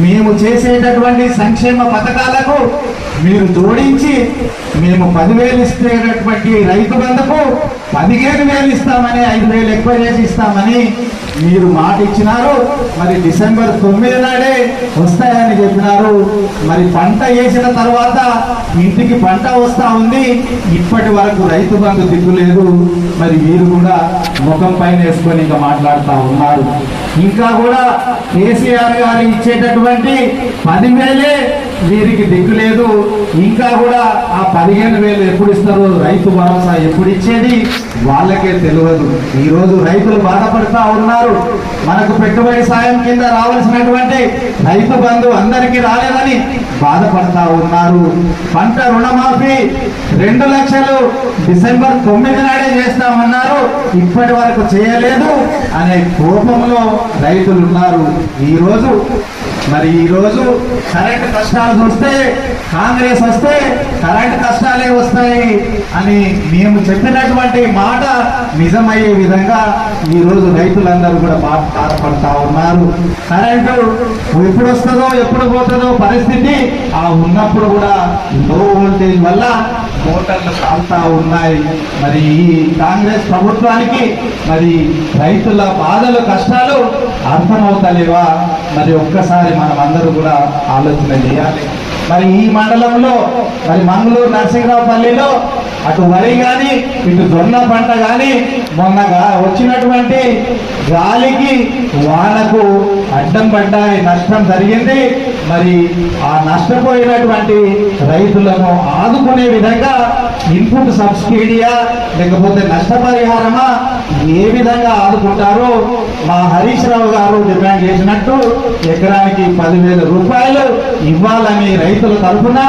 మేము చేసేటటువంటి సంక్షేమ పథకాలకు మీరు జోడించి మేము పదివేలు ఇస్తేటటువంటి రైతు బంధుకు పదిహేను వేలు ఇస్తామని ఐదు వేలు ఎక్కువ చేసి ఇస్తామని మీరు మాట ఇచ్చినారు మరి డిసెంబర్ తొమ్మిది నాడే వస్తాయని చెప్పినారు. మరి పంట వేసిన తర్వాత ఇంటికి పంట వస్తా ఉంది. ఇప్పటి వరకు రైతు బంధు దిగులేదు లేదు. మరి మీరు కూడా ముఖం పైన వేసుకొని ఇంకా మాట్లాడుతూ ఉన్నారు. ఇంకా కూడా కేసీఆర్ గారు ఇచ్చేటటువంటి పదివేలే వీరికి దిక్కు లేదు. ఇంకా కూడా ఆ పదిహేను వేలు ఎప్పుడు ఇస్తారు రైతు భరోసా ఎప్పుడు ఇచ్చేది? వాళ్ళకే తెలియదు. ఈరోజు రైతులు బాధపడుతూ ఉన్నారు. మనకు పెట్టుబడి సాయం కింద రావాల్సినటువంటి రైతు బంధు అందరికీ రాలేదని బాధపడతా ఉన్నారు. పంట రుణమాఫీ రెండు లక్షలు డిసెంబర్ తొమ్మిది నాడే చేస్తామన్నారు. ఇప్పటి వరకు చేయలేదు అనే కోపంలో రైతులు ఉన్నారు ఈరోజు మరి ఈరోజు కరెంట్ కష్టాలు చూస్తే కాంగ్రెస్ వస్తే కరెంట్ కష్టాలే అని మేము చెప్పినటువంటి మాట నిజమయ్యే విధంగా ఈ రోజు రైతులందరూ కూడా బాధపడతా ఉన్నారు. కరెంటు ఎప్పుడు వస్తుందో ఎప్పుడు పోతుందో పరిస్థితి ఆ ఉన్నప్పుడు కూడా లో వోల్టేజ్ వల్ల మోటార్లు కాలుతా ఉన్నాయి. మరి ఈ కాంగ్రెస్ ప్రభుత్వానికి మరి రైతుల బాధలు కష్టాలు అర్థమవుతలేవా? మరి ఒక్కసారి మనం అందరూ కూడా ఆలోచన చేయాలి. మరి ఈ మండలంలో మరి మంగళూరు నరసింహరావుపల్లిలో అటు వరి కానీ ఇటు జొన్న పంట కానీ మొన్న వచ్చినటువంటి గాలికి వానకు అడ్డం పడ్డాయి నష్టం జరిగింది. మరి ఆ నష్టపోయినటువంటి రైతులను ఆదుకునే విధంగా ఇన్పుట్ సబ్సిడీయా లేకపోతే నష్టపరిహారమా ఏ విధంగా ఆదుకుంటారో మా హరీష్ రావు గారు డిమాండ్ చేసినట్టు ఎకరానికి పదివేల రూపాయలు ఇవ్వాలని రైతుల తరఫున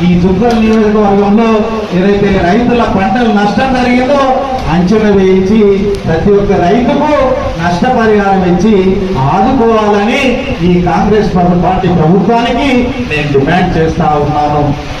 ఈ చుక్కల్ నియోజకవర్గంలో ఏదైతే రైతుల పంటలు నష్టం జరిగిందో అంచనా వేయించి ప్రతి ఒక్క రైతుకు నష్టపరిహారం ఇచ్చి ఆదుకోవాలని ఈ కాంగ్రెస్ పార్టీ ప్రభుత్వానికి నేను డిమాండ్ చేస్తా ఉన్నాను